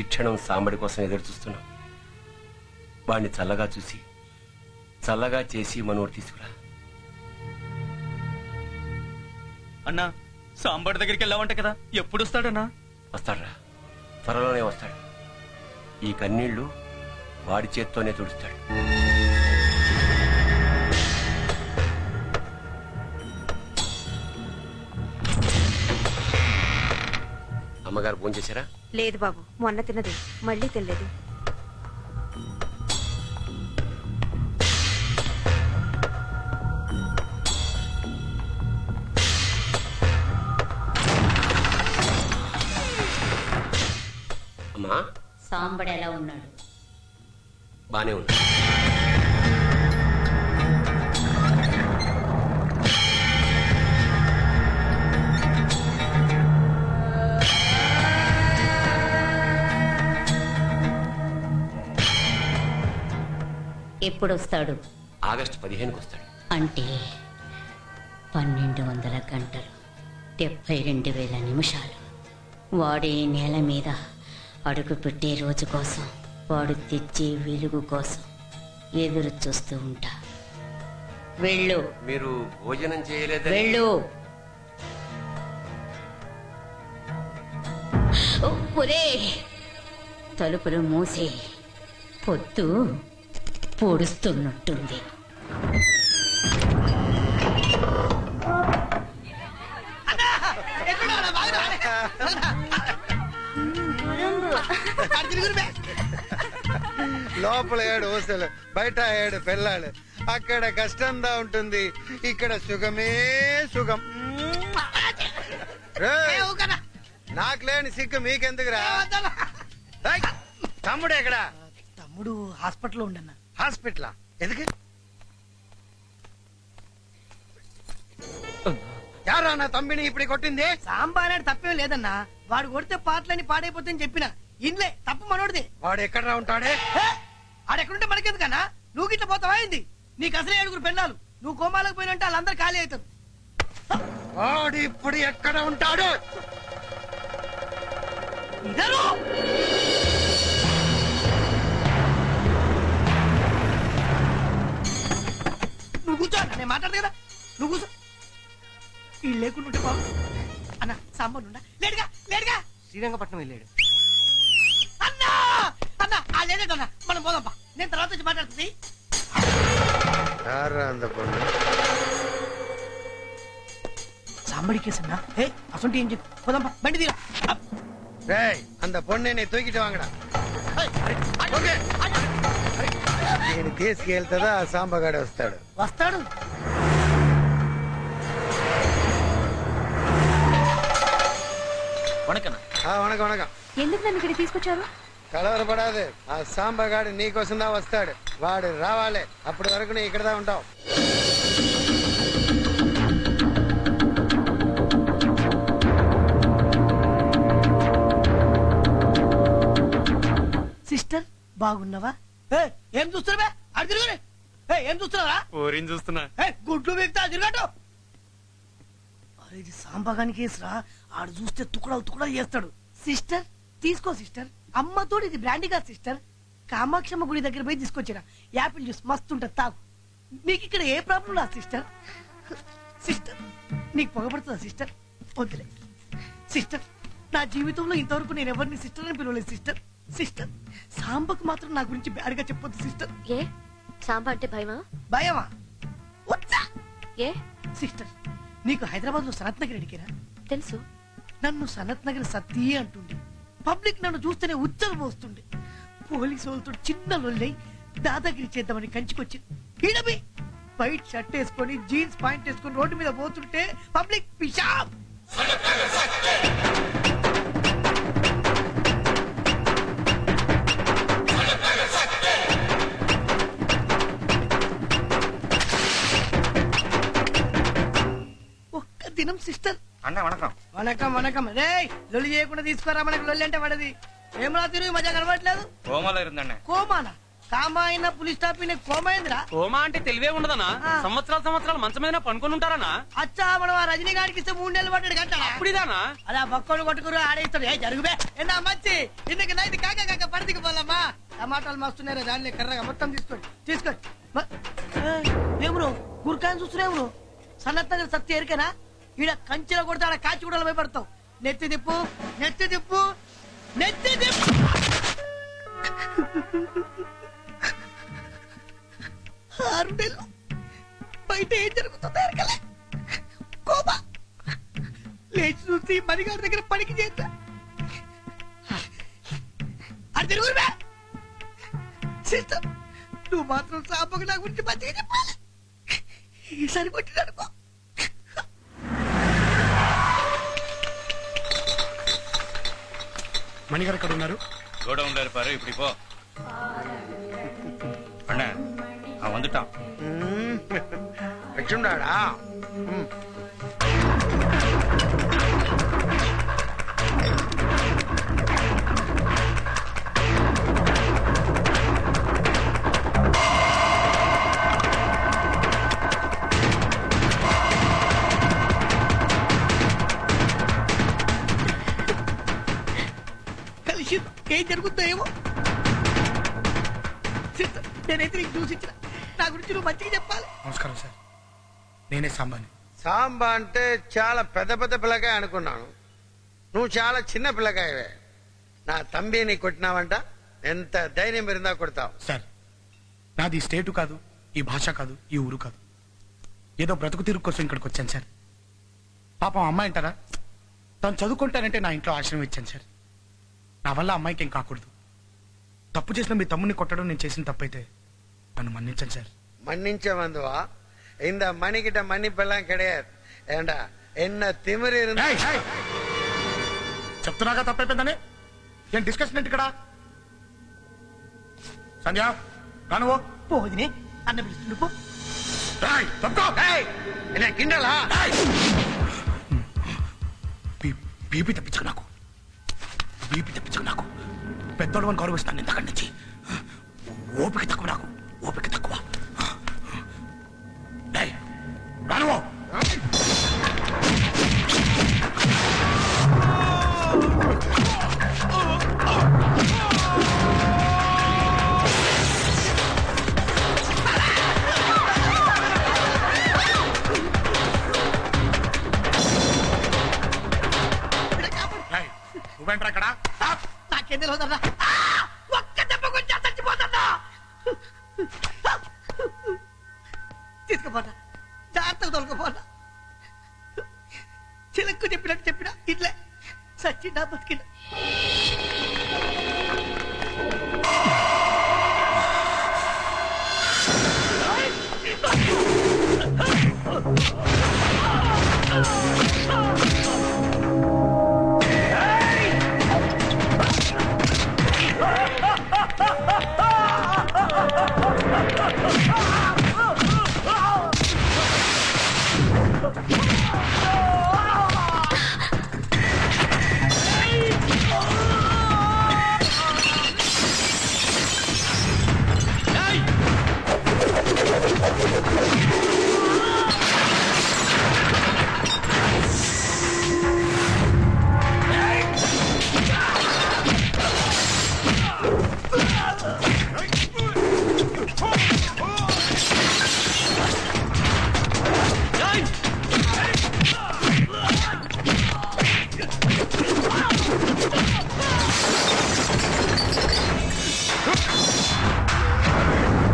ఈ క్షణం సాంబడి కోసం ఎదురు చూస్తున్నాం. వాడిని చల్లగా చూసి చల్లగా చేసి మనోడు తీసుకురా. అన్నా సాంబార్ దగ్గరికి వెళ్ళావంట కదా? ఎప్పుడు వస్తాడన్నా వస్తాడ్రా. త్వరలోనే వస్తాడు. ఈ కన్నీళ్ళు వాడి చేత్తోనే తుడుస్తాడు. అమ్మగారు ఫోన్ చేశారా? లేదు బాబు మొన్న తిన్నది. మళ్ళీ తినలేదు. అమ్మా? సాంబడు ఎలా ఉన్నాడు? బానే ఉంది. ఎప్పుడు వస్తాడు ఆగస్టు పదిహేనుకి వస్తాడు అంటే పన్నెండు వందల గంటలు డెబ్బై రెండు వేల నిమిషాలు. వాడు నేల మీద అడుగు పెట్టే రోజు కోసం వాడు తెచ్చే వెలుగు కోసం ఎదురు చూస్తూ ఉంటా. వెళ్ళు. మీరు భోజనం చేయలేదని వెళ్ళు. ఒరే తలుపులు మూసి. పొద్దు. పొడుస్తున్నట్టుంది. లోపల ఏడు ఊసలు బయట ఏడు పిల్లలు అక్కడ కష్టంగా ఉంటుంది ఇక్కడ సుఖమే సుఖం. నాకు లేని సిగ్గు మీకెందుకురా? తమ్ముడు ఎక్కడ తమ్ముడు హాస్పిటల్లో ఉండన్న. హాస్పిటల్? ఎందుకు? యారా నా తమ్మిని ఇప్పుడు కొట్టింది? సాంబార్ తప్పేం లేదన్నా. వాడు కొడితే పాటలని పాడైపోతుందని చెప్పిన. ఇన్లే తప్పు మనోడిది. వాడు ఎక్కడ ఉంటాడే? ఆడెక్కడుంటే మనకెందుకన్నా? నువ్వు గిట్ల పోతావా ఏంది? నీకు అసలే ఏడుగురు పెళ్ళాలు. నువ్వు కోమాలకు పోయినంటే వాళ్ళందరూ ఖాళీ అవుతారు. వాడు ఇప్పుడు ఎక్కడ ఉంటాడు? ఇదరు! కూర్చో అన్న, నేను మాట్లాడదు కదా నువ్వు కూర్చో వీళ్ళు లేకుండా ఉంటే బాబు అన్న సాంబార్ ఉండా లేడుగా లేడుగా శ్రీరంగపట్నం వెళ్ళాడు అన్నా అన్న ఆ లేదేటన్నా మనం పోదాంపా నేను తర్వాత వచ్చి మాట్లాడుతుంది யாரா அந்த பொண்ணு సాంబడి కేసు అన్నా ఏ అసలు ఏం చెప్పు పోదాంపా బండి తీరా అప్. டேய் அந்த பொண்ணை நீ தூக்கிட்டு வாங்கடா నేను తీసుకెళ్తుందా? ఆ సాంబగాడే వస్తాడు. వస్తాడు. వణకన్నా ఆ, వణకం వణకం. ఎందుకు నన్ను ఇక్కడ తీసుకొచ్చారు? కలవరపడాదు. ఆ సాంబగాడు నీకోసం దా వస్తాడు. వాడు రావాలి. అప్పటి వరకు నీ ఇక్కడదా ఉంటావు సిస్టర్ బాగున్నావా? ఏ, ఏం చూస్తున్నావే అడు తిరుగు ఏ చూస్తున్నారా ఓరేం చూస్తున్నా. గుడ్లు మిగతా తిరగట్టు. అరే ఇది సాంబగాని కేసురా. ఆడు చూస్తే తుకుడలు తుకుడలు చేస్తాడు. సిస్టర్ తీసుకో సిస్టర్. అమ్మతోడు ఇది బ్రాండీ కాదు సిస్టర్. కామాక్షమ్మ గుడి దగ్గర పోయి తీసుకొచ్చిన యాపిల్ జ్యూస్ మస్తు ఉంటుంది తాగు. నీకు ఇక్కడ ఏ ప్రాబ్లం రా సిస్టర్? సిస్టర్ నీకు పొగపడుతుందా సిస్టర్? వద్దులే. సిస్టర్ నా జీవితంలో ఇంతవరకు నేను ఎవరిని సిస్టర్ అని పిలవలేదు సిస్టర్. సిస్టర్ సాంబకు మాత్రం నా గురించి బ్యాడ్గా చెప్పొద్దు సిస్టర్ ఏ? సాంబా అంటే భయమా? భయమా? వద్దా? ఏ? సిస్టర్ నీకు హైదరాబాద్లో సనత్ నగర్ అడిగారా తెలుసు. నన్ను సనత్ నగర్ సతీ అంటుండే. పబ్లిక్ నన్ను చూస్తేనే ఉచ్చలు పోస్తుండే పోలీసు వాళ్ళతో చిన్న లొల్లై దాదాగిరి చేద్దామని కంచికొచ్చి ఈడబి వైట్ షర్ట్ వేసుకొని జీన్స్ పాయింట్ వేసుకొని రోడ్డు మీద పోతుంటే పబ్లిక్ పిషాబ్ అన్న వనకం వనకం వనకం రే లొల్లి చేయకుండా తీసుకురా మనకు లొల్లి అంటే పడది ఏమలా తిరిగి మజా కనబడట్లేదు కోమలో అన్న కోమానా? కామా అయినా పులి స్టాప్ అయినా కోమా అయిందిరా కోమా అంటే తెలివే ఉండదనా సంవత్సరాలు సంవత్సరాలు మంచం మీద పనుకొని ఉంటారనా అచ్చా మనం ఆ రజనీ గారికి ఇస్తే మూడు నెలలు పడ్డాడు గంట అప్పుడిదానా? అలా బక్కలు కొట్టుకురు ఆడేస్తాడు. ఏ జరుగుబే ఎన్నా మంచి? ఇందుకు నైట్ కాక కాక పడిదికి పోలమ్మా. టమాటాలు మస్తున్నారా దాన్ని కర్రగా మొత్తం తీసుకోండి. తీసుకోండి. ఏమును గుర్కాయని చూస్తున్నావు సన్నత్త సత్య ఎరికేనా ఈడ కంచెల కొడితే ఆడ కాచి కూడా భయపడతావు. నెత్తి తిప్పు నెత్తి తిప్పు నెత్తి తిప్పు. ఆరు నెలలు బయట ఏం జరుగుతుందో ఎరకలే కోపా. లేచి చూసి మణిగారి దగ్గర పనికి చేస్తా అది తిరుగురువే సిస్టర్ నువ్వు మాత్రం సాపకు నా గురించి మంచిగా చెప్పాలి. ఈసారి కొట్టిననుకో మణిగారు ఎక్కడ ఉన్నారు గోడౌన్లో பாரு இப்படி போ அண்ணா அவன் வந்துட்டான் వచ్చుండాడా కలిసి ఏం జరుగుతుందో ఏమో నేనైతే నీకు చూసించిన నా గురించి నువ్వు మంచిగా చెప్పాలి. నమస్కారం సార్. నేనే సాంబాని. సాంబా అంటే చాలా పెద్ద పెద్ద పిల్లకాయ అనుకున్నాను. నువ్వు చాలా చిన్న పిల్లకాయవే. నా తంబిని కొట్టినావంట. ఎంత ధైర్యం పెరిందా కొడతావు. సార్ నాది స్టేటు కాదు ఈ భాష కాదు ఈ ఊరు కాదు. ఏదో బ్రతుకు తిరుగు కోసం ఇక్కడికి వచ్చాను సార్. పాపం అమ్మాయి అంటారా? తను చదువుకుంటానంటే నా ఇంట్లో ఆశ్రమం ఇచ్చాను సార్. నా వల్ల అమ్మాయికి ఏం కాకూడదు తప్పు చేసిన మీ తమ్ముడిని కొట్టడం నేను చేసిన తప్పైతే నన్ను మన్నించండి సార్ மன்னிச்ச வந்துவா இந்த மணிக்கிட்ட மன்னிப்பெல்லாம் கிடையாது ஏண்டா என்ன திமிரு இருந்தா ఏయ్, ఏయ్! చెప్తున్నాగా తప్పైపోయిందని ఏం డిస్కషన్ ఏంటి ఇక్కడ సంధ్య రానువో పోదిని అన్న పిలుస్తుండు పో என்ன கிண்டலா బీపీ తెప్పించకు నాకు బీపీ తెప్పించకు నాకు. పెద్దోడు అని గౌరవిస్తాను ఇంతకడి నుంచి. ఓపిక తక్కువ నాకు. ఓపిక తక్కువ. నువ్వేంట్రా ఇక్కడ స్టాప్. నాకేం తెలియదన్నా ఒక్క దెబ్బ కొంచెం చచ్చిపోతున్నా తీసుకుపోతా. జాగ్రత్తగా తొలకపోతా చిలక్కు చెప్పినట్టు చెప్పినా ఇట్లే. సచ్చిండా బతికినా.